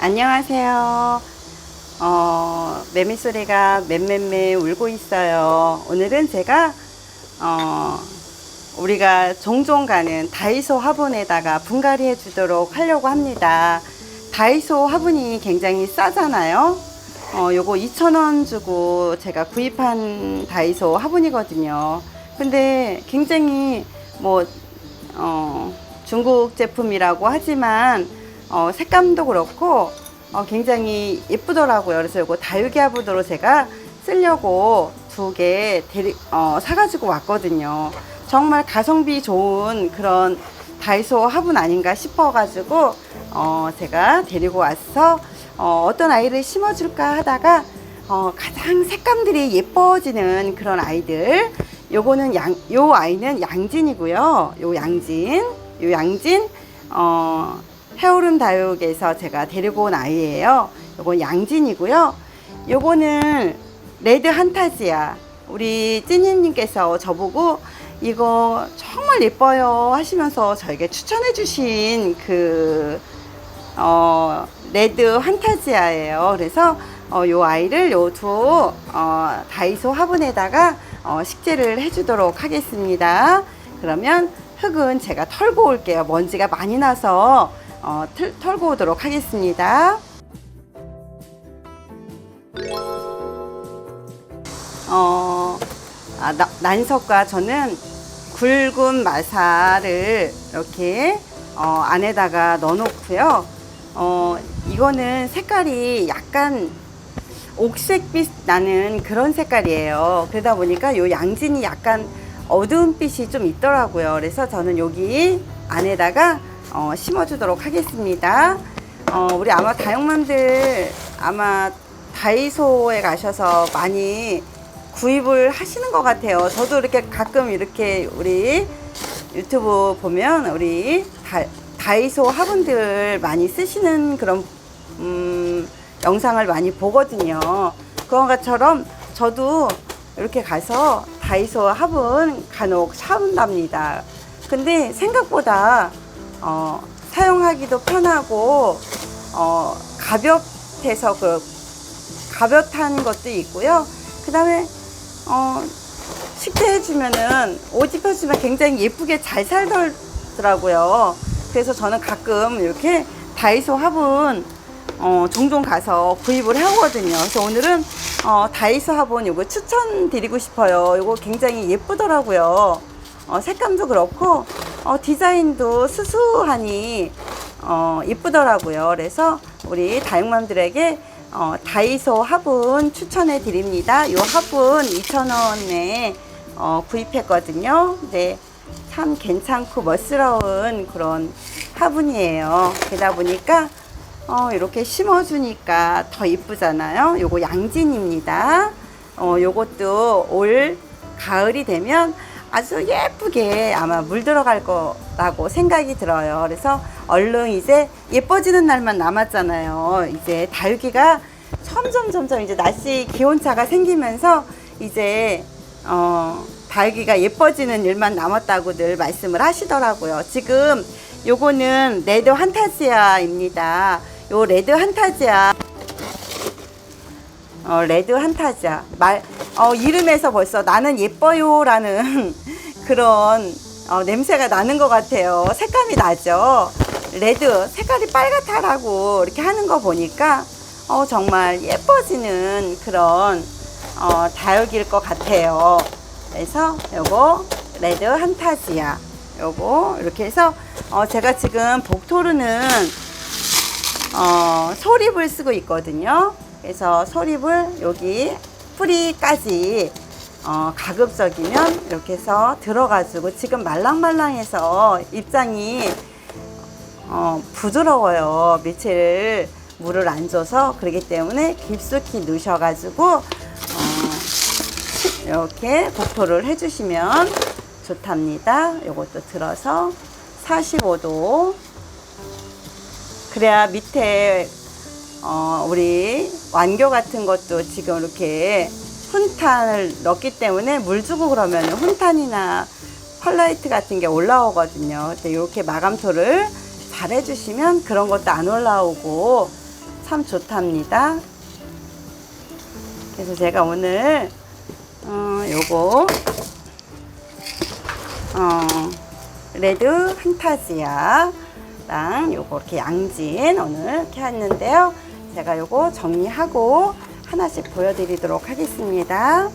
안녕하세요. 어, 매미 소리가 맴맴매 울고 있어요. 오늘은 제가 어, 우리가 종종 가는 다이소 화분에다가 분갈이 해주도록 하려고 합니다. 다이소 화분이 굉장히 싸잖아요. 어, 요거 2,000원 주고 제가 구입한 다이소 화분이거든요. 근데 굉장히 뭐, 어, 중국 제품이라고 하지만, 어, 색감도 그렇고, 어, 굉장히 예쁘더라고요. 그래서 요거 다육이 화분으로 제가 쓰려고 두 개 어, 사가지고 왔거든요. 정말 가성비 좋은 그런 다이소 화분 아닌가 싶어가지고, 어, 제가 데리고 와서, 어, 어떤 아이를 심어줄까 하다가, 어, 가장 색감들이 예뻐지는 그런 아이들. 요거는 양, 요 아이는 양진이고요. 요 양진, 요 양진, 어, 헤어룸 다육에서 제가 데리고 온 아이예요. 요건 양진이고요. 요거는 레드 한타지야. 우리 찐이님께서 저보고 이거 정말 예뻐요 하시면서 저에게 추천해 주신 그, 어, 레드 한타지아예요. 그래서 어, 요 아이를 요두 어, 다이소 화분에다가 어, 식재를 해주도록 하겠습니다. 그러면 흙은 제가 털고 올게요. 먼지가 많이 나서 어, 틀, 털고 오도록 하겠습니다. 어, 아, 나- 난석과 저는 굵은 마사를 이렇게 어, 안에다가 넣어놓고요. 어, 이거는 색깔이 약간 옥색빛 나는 그런 색깔이에요. 그러다 보니까 요 양진이 약간 어두운 빛이 좀 있더라고요. 그래서 저는 여기 안에다가 어, 심어주도록 하겠습니다. 어, 우리 아마 다육맘들 아마 다이소에 가셔서 많이 구입을 하시는 것 같아요. 저도 이렇게 가끔 이렇게 우리 유튜브 보면 우리 다, 다이소 화분들 많이 쓰시는 그런 음, 영상을 많이 보거든요. 그런 것처럼 저도 이렇게 가서 다이소 화분 간혹 사온답니다. 근데 생각보다 어, 사용하기도 편하고 어, 가볍해서 그 가볍다는 것도 있고요. 그 다음에 어, 식재해주면은 옷 입혀주면 굉장히 예쁘게 잘 살더라고요. 그래서 저는 가끔 이렇게 다이소 화분 어, 종종 가서 구입을 하거든요. 그래서 오늘은 어, 다이소 화분 이거 추천드리고 싶어요. 이거 굉장히 예쁘더라고요. 어, 색감도 그렇고 어, 디자인도 수수하니 어, 예쁘더라고요. 그래서 우리 다육맘들에게 어, 다이소 화분 추천해 드립니다. 이 화분 2,000원에 어, 구입했거든요. 네, 참 괜찮고 멋스러운 그런 화분이에요. 그러다 보니까 어, 이렇게 심어주니까 더 이쁘잖아요. 요거 양진입니다. 어, 요것도 올 가을이 되면 아주 예쁘게 아마 물 들어갈 거라고 생각이 들어요. 그래서 얼른 이제 예뻐지는 날만 남았잖아요. 이제 다육이가 점점 점점 이제 날씨 기온차가 생기면서 이제 어, 다육이가 예뻐지는 일만 남았다고 늘 말씀을 하시더라고요. 지금 요거는 레드 한타지아입니다. 요 레드 한타지아 어, 레드 한타지아. 말, 어, 이름에서 벌써 나는 예뻐요라는 그런 어, 냄새가 나는 것 같아요. 색감이 나죠. 레드, 색깔이 빨갛다라고 이렇게 하는 거 보니까 어, 정말 예뻐지는 그런 어, 다육일 것 같아요. 그래서 요거 레드 한타지아. 요거 이렇게 해서 어, 제가 지금 복토르는 어, 소립을 쓰고 있거든요. 그래서 소립을 여기 뿌리까지 어, 가급적이면 이렇게 해서 들어가지고 지금 말랑말랑해서 입장이 어, 부드러워요. 며칠 물을 안 줘서 그렇기 때문에 깊숙이 넣으셔가지고 어, 이렇게 복토를 해주시면 좋답니다. 이것도 들어서 45도 그래야 밑에 어, 우리 완교 같은 것도 지금 이렇게 훈탄을 넣기 때문에 물 주고 그러면 훈탄이나 펄라이트 같은 게 올라오거든요. 근데 이렇게 마감토를 잘 해주시면 그런 것도 안 올라오고 참 좋답니다. 그래서 제가 오늘 어, 요거 어, 레드 판타지아 랑 요거 이렇게 양진 오늘 이렇게 했는데요. 제가 요거 정리하고 하나씩 보여드리도록 하겠습니다.